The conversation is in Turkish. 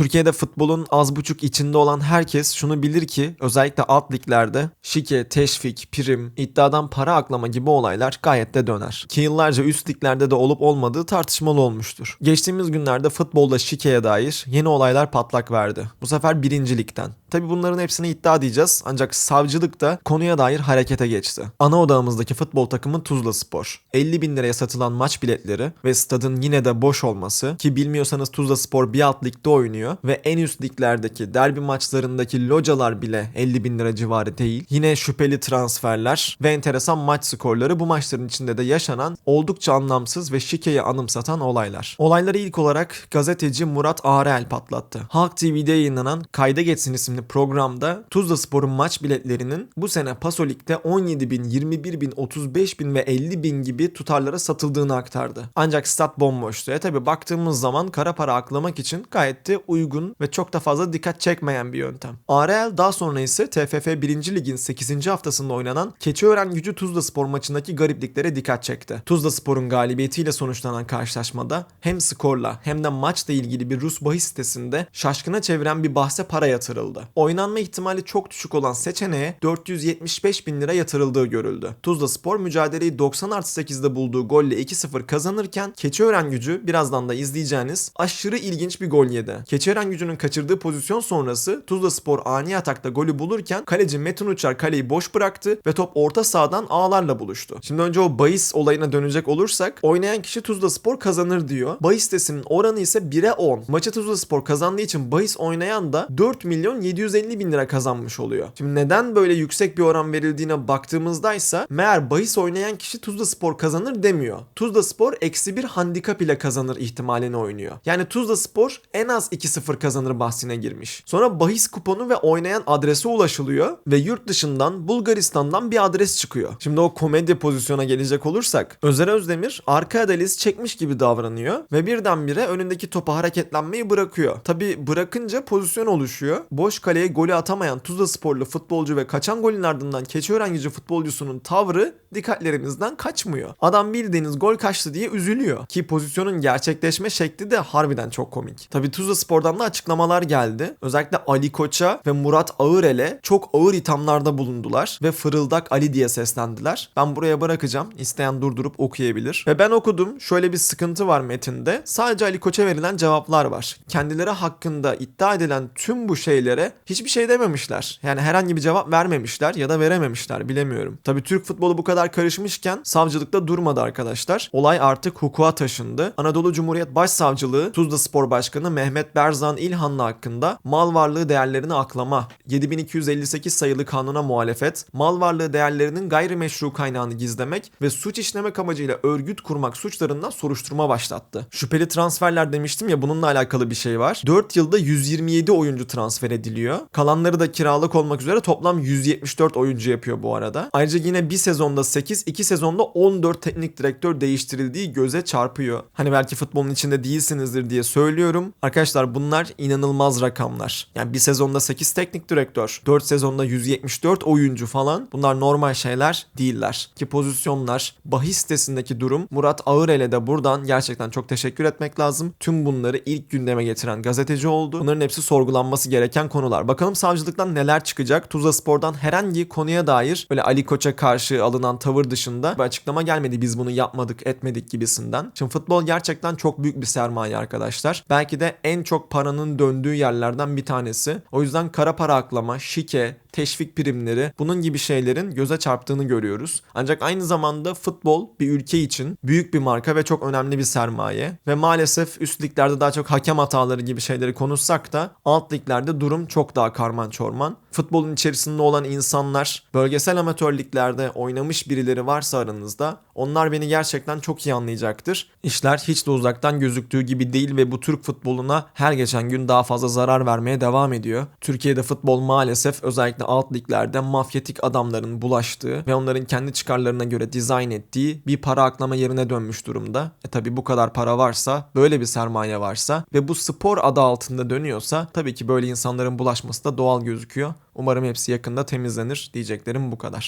Türkiye'de futbolun az buçuk içinde olan herkes şunu bilir ki özellikle alt liglerde şike, teşvik, prim, iddiadan para aklama gibi olaylar gayet de döner. Ki yıllarca üst liglerde de olup olmadığı tartışmalı olmuştur. Geçtiğimiz günlerde futbolda şikeye dair yeni olaylar patlak verdi. Bu sefer birinci ligden. Tabi bunların hepsini iddia diyeceğiz ancak savcılık da konuya dair harekete geçti. Ana odağımızdaki futbol takımı Tuzla Spor. 50 bin liraya satılan maç biletleri ve stadın yine de boş olması ki bilmiyorsanız Tuzla Spor bir alt ligde oynuyor ve en üst liglerdeki derbi maçlarındaki localar bile 50 bin lira civarı değil. Yine şüpheli transferler ve enteresan maç skorları bu maçların içinde de yaşanan oldukça anlamsız ve şikeyi anımsatan olaylar. Olayları ilk olarak gazeteci Murat Ağrel patlattı. Halk TV'de yayınlanan Kayda Geçsin isimli programda Tuzla Spor'un maç biletlerinin bu sene Paso Lig'de 17 bin, 21 bin, 35 bin ve 50 bin gibi tutarlara satıldığını aktardı. Ancak stat bomboştu. E tabi baktığımız zaman kara para aklamak için gayet de uygun ve çok da fazla dikkat çekmeyen bir yöntem. ARL daha sonra ise TFF 1. Lig'in 8. haftasında oynanan Keçiören Gücü Tuzla Spor maçındaki garipliklere dikkat çekti. Tuzla Spor'un galibiyetiyle sonuçlanan karşılaşmada hem skorla hem de maçla ilgili bir Rus bahis sitesinde şaşkına çeviren bir bahse para yatırıldı. Oynanma ihtimali çok düşük olan seçeneğe 475 bin lira yatırıldığı görüldü. Tuzla Spor mücadeleyi 90 artı 8'de bulduğu golle 2-0 kazanırken Keçiören Gücü birazdan da izleyeceğiniz aşırı ilginç bir gol yedi. Keçiören Gücü'nün kaçırdığı pozisyon sonrası Tuzla Spor ani atakta golü bulurken kaleci Metin Uçar kaleyi boş bıraktı ve top orta sahadan ağlarla buluştu. Şimdi önce o bahis olayına dönecek olursak oynayan kişi Tuzla Spor kazanır diyor. Bahis sitesinin oranı ise 1'e 10. Maçı Tuzla Spor kazandığı için bahis oynayan da 4 milyon 750 bin lira kazanmış oluyor. Şimdi neden böyle yüksek bir oran verildiğine baktığımızda ise meğer bahis oynayan kişi Tuzla Spor kazanır demiyor. Tuzla Spor eksi bir handikap ile kazanır ihtimalini oynuyor. Yani Tuzla Spor en az 2-0 kazanır bahsine girmiş. Sonra bahis kuponu ve oynayan adrese ulaşılıyor ve yurt dışından Bulgaristan'dan bir adres çıkıyor. Şimdi o komedi pozisyona gelecek olursak Özer Özdemir arka adaliz çekmiş gibi davranıyor ve birdenbire önündeki topa hareketlenmeyi bırakıyor. Tabi bırakınca pozisyon oluşuyor. Boş kaleye golü atamayan Tuzla Sporlu futbolcu ve kaçan golün ardından Keçiören gücü futbolcusunun tavrı dikkatlerimizden kaçmıyor. Adam bildiğiniz gol kaçtı diye üzülüyor. Ki pozisyonun gerçekleşme şekli de harbiden çok komik. Tabi Tuzla Spor'dan da açıklamalar geldi. Özellikle Ali Koç'a ve Murat Ağırel'e çok ağır ithamlarda bulundular ve fırıldak Ali diye seslendiler. Ben buraya bırakacağım. İsteyen durdurup okuyabilir. Ve ben okudum. Şöyle bir sıkıntı var metinde. Sadece Ali Koç'a verilen cevaplar var. Kendileri hakkında iddia edilen tüm bu şeylere hiçbir şey dememişler. Yani herhangi bir cevap vermemişler ya da verememişler bilemiyorum. Tabii Türk futbolu bu kadar karışmışken savcılıkta durmadı arkadaşlar. Olay artık hukuka taşındı. Anadolu Cumhuriyet Başsavcılığı Tuzla Spor Başkanı Mehmet Berzan İlhanlı hakkında mal varlığı değerlerini aklama, 7258 sayılı kanuna muhalefet, mal varlığı değerlerinin gayrimeşru kaynağını gizlemek ve suç işlemek amacıyla örgüt kurmak suçlarından soruşturma başlattı. Şüpheli transferler demiştim ya bununla alakalı bir şey var. 4 yılda 127 oyuncu transfer ediliyor. Kalanları da kiralık olmak üzere toplam 174 oyuncu yapıyor bu arada. Ayrıca yine bir sezonda 8, 2 sezonda 14 teknik direktör değiştirildiği göze çarpıyor. Hani belki futbolun içinde değilsinizdir diye söylüyorum. Arkadaşlar bunlar inanılmaz rakamlar. Yani bir sezonda 8 teknik direktör, 4 sezonda 174 oyuncu falan bunlar normal şeyler değiller. Ki pozisyonlar, bahis sitesindeki durum Murat Ağırel'e de buradan gerçekten çok teşekkür etmek lazım. Tüm bunları ilk gündeme getiren gazeteci oldu. Bunların hepsi sorgulanması gereken konular. Bakalım savcılıktan neler çıkacak? Tuzla Spor'dan herhangi konuya dair böyle Ali Koç'a karşı alınan tavır dışında bir açıklama gelmedi. Biz bunu yapmadık, etmedik gibisinden. Şimdi futbol gerçekten çok büyük bir sermaye arkadaşlar. Belki de en çok paranın döndüğü yerlerden bir tanesi. O yüzden kara para aklama, şike, teşvik primleri bunun gibi şeylerin göze çarptığını görüyoruz. Ancak aynı zamanda futbol bir ülke için büyük bir marka ve çok önemli bir sermaye. Ve maalesef üst liglerde daha çok hakem hataları gibi şeyleri konuşsak da alt liglerde durum çok daha karman çorman. Futbolun içerisinde olan insanlar, bölgesel amatör liglerde oynamış birileri varsa aranızda onlar beni gerçekten çok iyi anlayacaktır. İşler hiç de uzaktan gözüktüğü gibi değil ve bu Türk futboluna her geçen gün daha fazla zarar vermeye devam ediyor. Türkiye'de futbol maalesef özellikle alt liglerde mafyatik adamların bulaştığı ve onların kendi çıkarlarına göre dizayn ettiği bir para aklama yerine dönmüş durumda. E tabi bu kadar para varsa, böyle bir sermaye varsa ve bu spor adı altında dönüyorsa tabii ki böyle insanların bulaşması da doğal gözüküyor. Umarım hepsi yakında temizlenir diyeceklerim bu kadar.